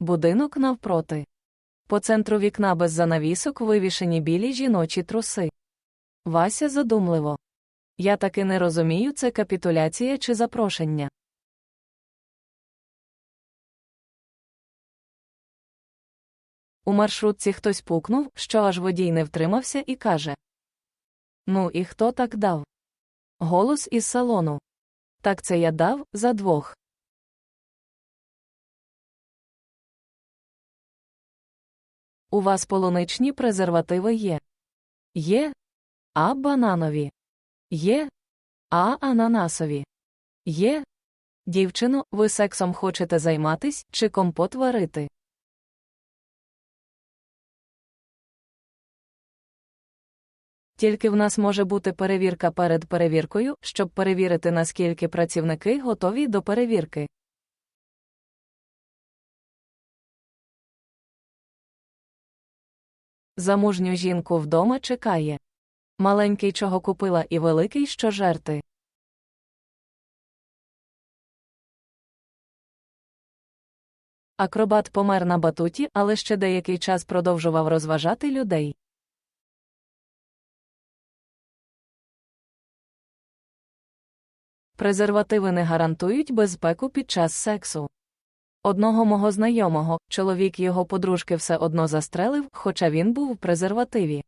Будинок навпроти. По центру вікна без занавісок вивішені білі жіночі труси. Вася задумливо. Я таки не розумію, це капітуляція чи запрошення. У маршрутці хтось пукнув, що аж водій не втримався і каже: Ну, і хто так дав? Голос із салону. Так це я дав за двох. У вас полуничні презервативи є. Є. А бананові. Є. А ананасові. Є. Дівчино, ви сексом хочете займатись чи компот варити? Тільки в нас може бути перевірка перед перевіркою, щоб перевірити, наскільки працівники готові до перевірки. Замужню жінку вдома чекає. Маленький чого купила і великий що жерти. Акробат помер на батуті, але ще деякий час продовжував розважати людей. Презервативи не гарантують безпеку під час сексу. Одного мого знайомого, чоловік його подружки все одно застрелив, хоча він був в презервативі.